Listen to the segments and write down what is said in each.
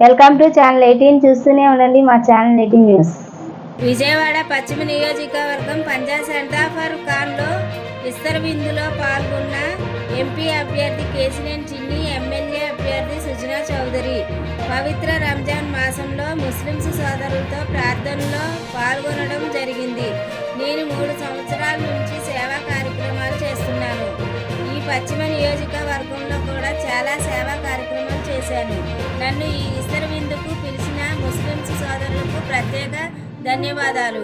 Welcome to channel eighteen చూస్తూనే ఉండండి మా ఛానల్ ఎయిటీన్ న్యూస్ విజయవాడ పశ్చిమ నియోజకవర్గం పంజాసెంటా ఫర్ ఖాన్లో విస్తర విందులో పాల్గొన్న ఎంపీ అభ్యర్థి కేసినేని చిన్ని ఎమ్మెల్యే అభ్యర్థి సుజనా చౌదరి. పవిత్ర రంజాన్ మాసంలో ముస్లిమ్స్ సోదరులతో ప్రార్థనలో పాల్గొనడం జరిగింది. నేను మూడు సంవత్సరాల నుంచి సేవా కార్యక్రమాలు చేస్తున్నాను. ఈ పశ్చిమ నియోజకవర్గంలో కూడా చాలా సేవా కార్యక్రమాలు చేశాను. నన్ను ఈ ఇస్తర విందుకు పిలిచిన ముస్లిమ్స్ సోదరులకు ప్రత్యేక ధన్యవాదాలు.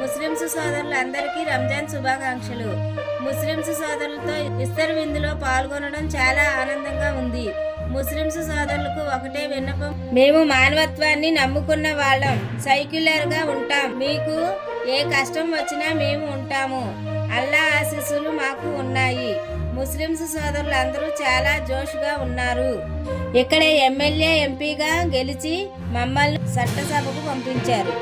ముస్లిమ్స్ సోదరులందరికీ రంజాన్ శుభాకాంక్షలు. ముస్లిమ్స్ సోదరులతో ఇస్తర్ విందులో పాల్గొనడం చాలా ఆనందంగా ఉంది. ముస్లిమ్స్ సోదరులకు ఒకటే విన్నపం. మేము మానవత్వాన్ని నమ్ముకున్న వాళ్ళం. సైక్యులర్గా ఉంటాం. మీకు ఏ కష్టం వచ్చినా మేము ఉంటాము. అల్లా ఆశీస్సులు మాకు ఉన్నాయి. ముస్లిమ్స్ సోదరులు అందరూ చాలా జోష్గా ఉన్నారు. ఇక్కడ ఎమ్మెల్యే ఎంపీగా గెలిచి మమ్మల్ని చట్టసభకు పంపించారు.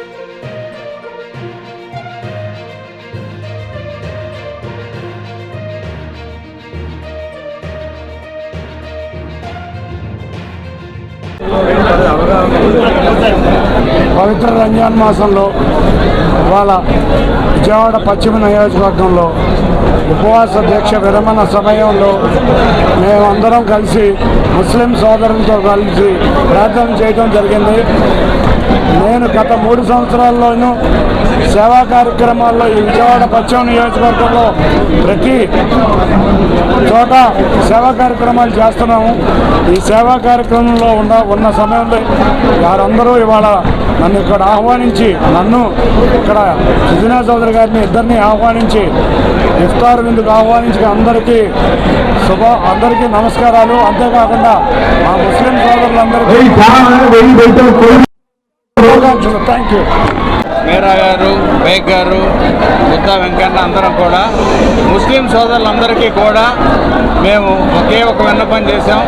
పవిత్ర రంజాన్ మాసంలో ఇవాళ విజయవాడ పశ్చిమ నియోజకవర్గంలో ఉపవాస దీక్ష విరమణ సమయంలో మేమందరం కలిసి ముస్లిం సోదరులతో కలిసి ప్రార్థన చేయడం జరిగింది. నేను గత మూడు సంవత్సరాల్లోనూ సేవా కార్యక్రమాల్లో ఈ విజయవాడ పశ్చిమ నియోజకవర్గంలో ప్రతి చోట సేవా కార్యక్రమాలు చేస్తున్నాము. ఈ సేవా కార్యక్రమంలో ఉన్న ఉన్న సమయంలో వారందరూ ఇవాళ నన్ను ఇక్కడ ఆహ్వానించి నన్ను ఇక్కడ సుజనా చౌదరి గారిని ఇద్దరిని ఆహ్వానించి ఇఫ్తార్ విందుకు ఆహ్వానించి అందరికీ శుభ అందరికీ నమస్కారాలు. అంతేకాకుండా మా ముస్లిం సోదరులందరికీ శుభాకాంక్షలు థ్యాంక్ యూ మీరా గారు బేగ్ గారు ముద్దా వెంకన్న అందరం కూడా ముస్లిం సోదరులందరికీ కూడా మేము ఒకే ఒక విన్నపం చేశాం.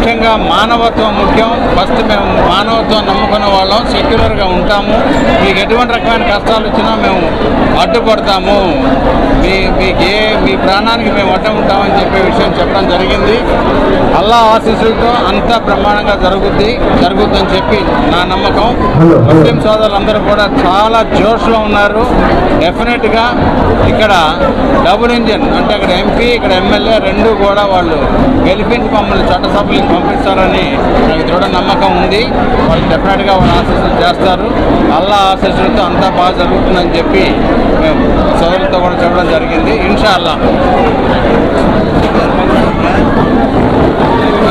ముఖ్యంగా మానవత్వం ముఖ్యం. ఫస్ట్ మేము మానవత్వం నమ్ముకున్న వాళ్ళం సెక్యులర్గా ఉంటాము. మీకు ఎటువంటి రకమైన కష్టాలు వచ్చినా మేము అడ్డుపడతాము. మీ మీకు ఏ మీ ప్రాణానికి మేము అడ్డం ఉంటామని చెప్పే విషయం చెప్పడం జరిగింది. అల్లా ఆశీస్సులతో అంతా బ్రహ్మాండంగా జరుగుద్ది జరుగుద్దని చెప్పి నా నమ్మకం. ముస్లిం సోదరులందరూ కూడా చాలా జోష్లో ఉన్నారు. డెఫినెట్గా ఇక్కడ డబుల్ ఇంజిన్ అంటే ఇక్కడ ఎంపీ ఇక్కడ ఎమ్మెల్యే రెండు కూడా వాళ్ళు గెలిపించి మమ్మల్ని చట్టసభలకు పంపిస్తారని నాకు దృఢ నమ్మకం ఉంది. వాళ్ళు డెఫినెట్గా వాళ్ళు ఆశీస్సులు చేస్తారు. అల్లా ఆశీస్సులతో అంతా బాగా జరుగుతుందని చెప్పి మేము సోదరులతో కూడా చెప్పడం జరిగింది. ఇన్షా అల్లా